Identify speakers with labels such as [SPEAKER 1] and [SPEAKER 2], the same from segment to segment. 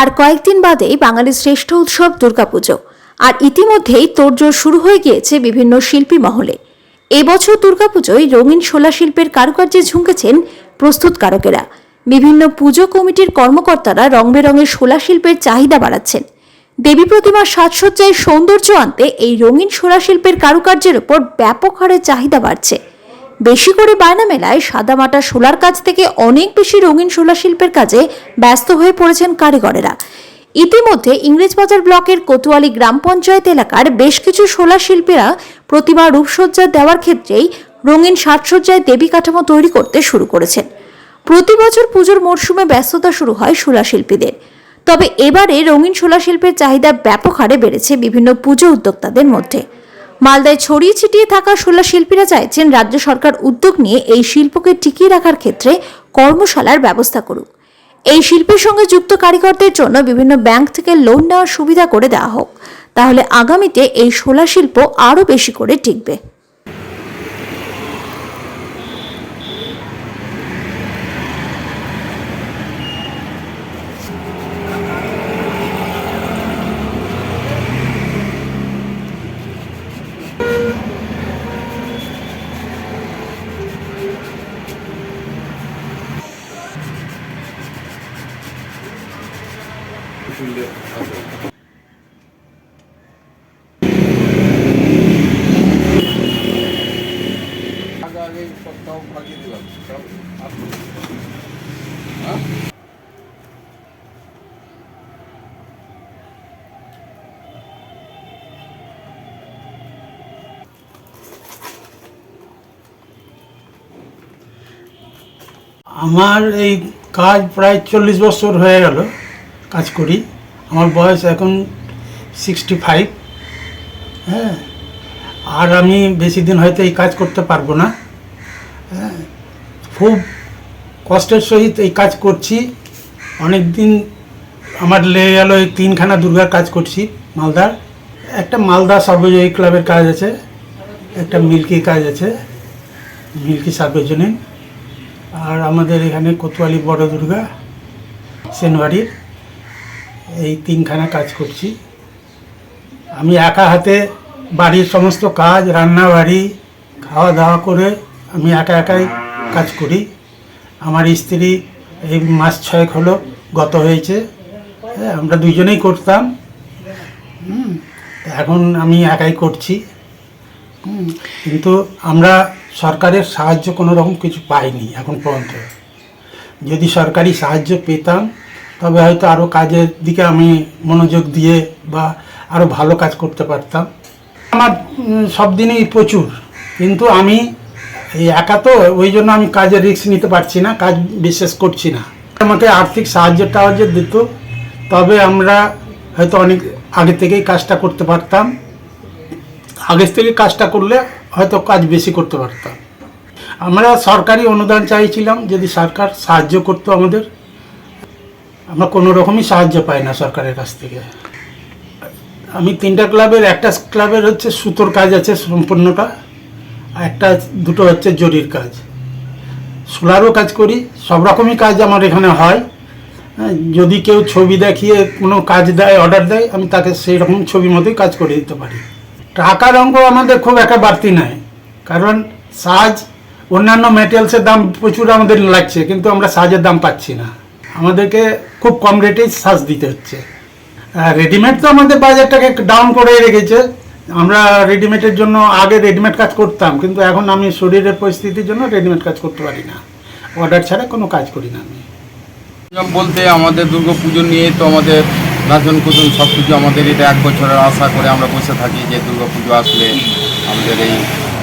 [SPEAKER 1] আর কয়েকদিন বাদেই বাঙালির শ্রেষ্ঠ উৎসব দুর্গাপুজো। আর ইতিমধ্যেই তোড়জোড় শুরু হয়ে গিয়েছে বিভিন্ন শিল্পী মহলে। এবছর দুর্গাপুজোয় রঙিন শোলা শিল্পের কারুকার্যে ঝুঁকেছেন প্রস্তুতকারকেরা বিভিন্ন পুজো কমিটির কর্মকর্তারা রং বেরঙের শোলা শিল্পের চাহিদা বাড়াচ্ছেন। দেবী প্রতিমার সাজসজ্জায় সৌন্দর্য আনতে এই রঙিন শোলা শিল্পের কারুকার্যের ওপর ব্যাপক হারে চাহিদা বাড়ছে। বেশি করে বায়না মেলায় সাদামাটা শোলার কাজ থেকে অনেক বেশি রঙিন শোলা শিল্পের কাজে ব্যস্ত হয়ে পড়েছেন কারিগরেরা। ইতিমধ্যে ইংরেজবাজার ব্লকের কোতোয়ালি গ্রাম পঞ্চায়েত এলাকার বেশ কিছু শোলা শিল্পীরা প্রতিমা রূপসজ্জা দেওয়ার ক্ষেত্রেই রঙিন সাজসজ্জায় দেবী কাঠামো তৈরি করতে শুরু করেছেন। প্রতি বছর পুজোর মরশুমে ব্যস্ততা শুরু হয় শোলা শিল্পীদের। তবে এবারে রঙিন শোলা শিল্পের চাহিদা ব্যাপক হারে বেড়েছে বিভিন্ন পুজো উদ্যোক্তাদের মধ্যে। মালদায় ছড়িয়ে ছিটিয়ে থাকা শোলা শিল্পীরা চাইছেন রাজ্য সরকার উদ্যোগ নিয়ে এই শিল্পকে টিকিয়ে রাখার ক্ষেত্রে কর্মশালার ব্যবস্থা করুক। এই শিল্পের সঙ্গে যুক্ত কারিগরদের জন্য বিভিন্ন ব্যাংক থেকে লোন নেওয়ার সুবিধা করে দেওয়া হোক। তাহলে আগামীতে এই শোলা শিল্প আরও বেশি করে টিকবে।
[SPEAKER 2] সব
[SPEAKER 3] আমার এই কাজ প্রায় চল্লিশ বছর হয়ে গেল কাজ করি। আমার বয়স এখন সিক্সটি ফাইভ হ্যাঁ আর আমি বেশি দিন হয়তো এই কাজ করতে পারব না। হ্যাঁ খুব কষ্টের সহিত এই কাজ করছি। অনেক দিন আমার লেগে গেল এই তিনখানা দুর্গার কাজ করছি, মালদার। একটা মালদা সর্বজয়ী ক্লাবের কাজ আছে, একটা মিল্কি কাজ আছে, মিল্কি সার্বজনীন। আর আমাদের এখানে কোতোয়ালি বড় দুর্গা সেনবাড়ির এই তিনখানা কাজ করছি। আমি একা হাতে বাড়ির সমস্ত কাজ রান্না বাড়ি খাওয়া দাওয়া করে আমি একা একাই কাজ করি। আমার স্ত্রী এই মাস ছয়েক হলো গত হয়েছে। হ্যাঁ আমরা দুজনেই করতাম। এখন আমি একাই করছি। কিন্তু আমরা সরকারের সাহায্য কোনো রকম কিছু পাইনি এখন পর্যন্ত। যদি সরকারি সাহায্য পেতাম তবে হয়তো আরও কাজের দিকে আমি মনোযোগ দিয়ে বা আরও ভালো কাজ করতে পারতাম। আমার সব দিনই প্রচুর। কিন্তু আমি এই একা তো, ওই জন্য আমি কাজের রিস্ক নিতে পারছি না, কাজ বিশেষ করছি না। আমাকে আর্থিক সাহায্য টাহায্য দিত, তবে আমরা হয়তো অনেক আগে থেকেই কাজটা করতে পারতাম। আগের থেকে কাজটা করলে হয়তো কাজ বেশি করতে পারতাম। আমরা সরকারি অনুদান চাইছিলাম, যদি সরকার সাহায্য করতো আমাদের। আমরা কোনো রকমই সাহায্য পাই না সরকারের কাছ থেকে। আমি তিনটা ক্লাবের একটা ক্লাবের হচ্ছে সুতোর কাজ আছে সম্পূর্ণটা আর একটা দুটো হচ্ছে জরির কাজ। সোলারও কাজ করি সব রকমই কাজ আমার এখানে হয়। হ্যাঁ, যদি কেউ ছবি দেখিয়ে কোনো কাজ দেয় অর্ডার দেয় আমি তাকে সেই রকম ছবি মতোই কাজ করে দিতে পারি। টাকার অঙ্ক আমাদের খুব একটা বাড়তি নাই কারণ সাজ অন্যান্য মেটেরিয়ালসের দাম প্রচুর আমাদের লাগছে কিন্তু আমরা সাজের দাম পাচ্ছি না। আমাদেরকে খুব কম রেটেই সাজ দিতে হচ্ছে। রেডিমেড তো আমাদের বাজারটাকে ডাউন করে রেখেছে। আমরা রেডিমেডের জন্য আগে রেডিমেড কাজ করতাম, কিন্তু এখন আমি শরীরের পরিস্থিতির জন্য রেডিমেড কাজ করতে পারি না। অর্ডার ছাড়া কোনো কাজ করি না আমি।
[SPEAKER 2] বলতে আমাদের দুর্গা পুজো নিয়ে তো আমাদের নাচন কুচন সব কিছু আমাদের এটা এক বছরের আশা করে আমরা বসে থাকি যে দুর্গা পুজো আসলে আমাদের এই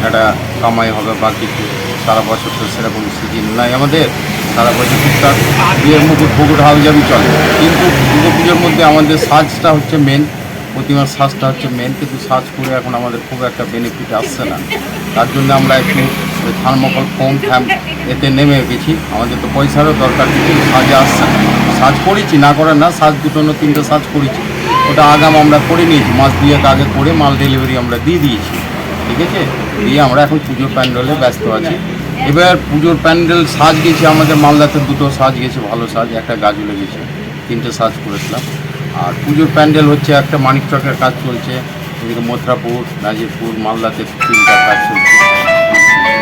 [SPEAKER 2] একটা কামাই হবে বা কিছু। সারা বছর তো সেরকম সিজন নাই আমাদের। সারা বছর টুকটাক বিয়ের মুকুট ফুকুট হাউজাবি চলে। কিন্তু দুর্গা পুজোর মধ্যে আমাদের সাজটা হচ্ছে মেন প্রতিমার সাজটা হচ্ছে মেন কিন্তু সাজ করে এখন আমাদের খুব একটা বেনিফিট আসছে না। তার জন্য আমরা একটু থার্মোকল, ফোম, ফ্যাম এতে নেমে গেছি। আমাদের তো পয়সারও দরকার, কিন্তু সাজে আসছে না। সাজ করেছি, না করে না, সাজ দুটো না তিনটে সাজ করেছি। ওটা আগাম আমরা করে নিয়েছি। মাস দুয়েক আগে করে মাল ডেলিভারি আমরা দিয়ে দিয়েছি। ঠিক আছে? দিয়ে আমরা এখন পুজোর প্যান্ডেলে ব্যস্ত আছি। এবার পুজোর প্যান্ডেল সাজ গেছে আমাদের মালদাতে দুটো সাজ গেছে, ভালো সাজ, একটা গাজুলে গেছে, তিনটে সাজ করেছিলাম। আর পুজোর প্যান্ডেল হচ্ছে একটা মানিক চকের কাজ চলছে, এদিকে মথুরাপুর, নাজিরপুর, মালদাতে তিনটা কাজ চলছে।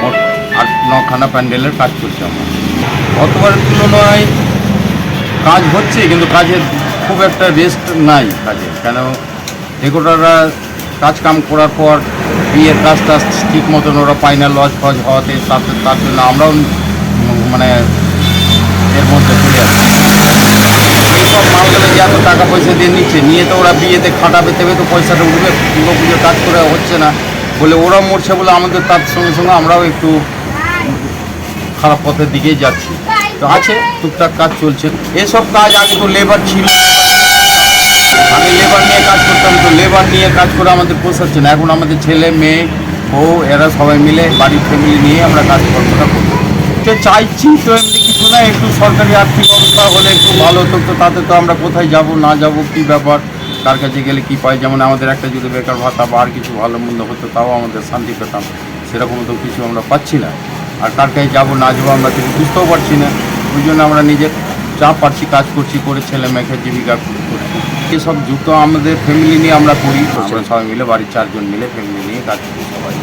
[SPEAKER 2] মোট আট, নখানা প্যান্ডেলের কাজ চলছে আমার। গতবারের তুলনায় কাজ হচ্ছে, কিন্তু কাজের খুব একটা রেস্ট নাই কাজে। কেন? ডেকোটাররা কাজ কাম করার পর বিয়ের কাজ টাজ ঠিক মতন ওরা পায় না, লজ ফজ হওয়াতে তাতে তার জন্য আমরাও মানে এর মধ্যে চলে আসছি এইসব মালগুলো যে এত টাকা পয়সা দিয়ে নিচ্ছে, নিয়ে তো ওরা বিয়েতে খাটাবে তেবে তো পয়সাটা উঠবে দুর্গা পুজোর কাজ করে হচ্ছে না। বলে ওরা মরছে বলে আমাদের তার সঙ্গে সঙ্গে আমরাও একটু খারাপ পথের দিকেই যাচ্ছি। তো আছে, টুকটাক কাজ চলছে। এসব কাজ আগে তো লেবার ছিল আগে লেবার নিয়ে কাজ করতাম তো লেবার নিয়ে কাজ করে আমাদের পোষাচ্ছে না। এখন আমাদের ছেলে, মেয়ে, বউ, এরা সবাই মিলে বাড়ির ফ্যামিলি নিয়ে আমরা কাজকর্মটা করব তো চাইছি তো এমনি কিছু না, একটু সরকারি আর্থিক অবস্থা হলে একটু ভালো হতো। তো তাতে তো আমরা কোথায় যাব, না যাব, কি ব্যাপার, কার কাছে গেলে কি পাই? যেমন আমাদের একটা যদি বেকার ভাতা বা আর কিছু ভালো মন্দ হতো, তাও আমাদের শান্তি পেতাম। সেরকম তো কিছু আমরা পাচ্ছি না। আর কার কাছে যাব, না যাব, আমরা কিছু বুঝতেও পারছি না। ওই জন্য আমরা নিজের যা পারছি কাজ করছি, করে ছেলে মেয়েকে জীবিকা এসব জুতো আমাদের ফ্যামিলি নিয়ে আমরা করি। সবাই মিলে বাড়ির চারজন মিলে ফ্যামিলি নিয়ে কাজ করি সবাই।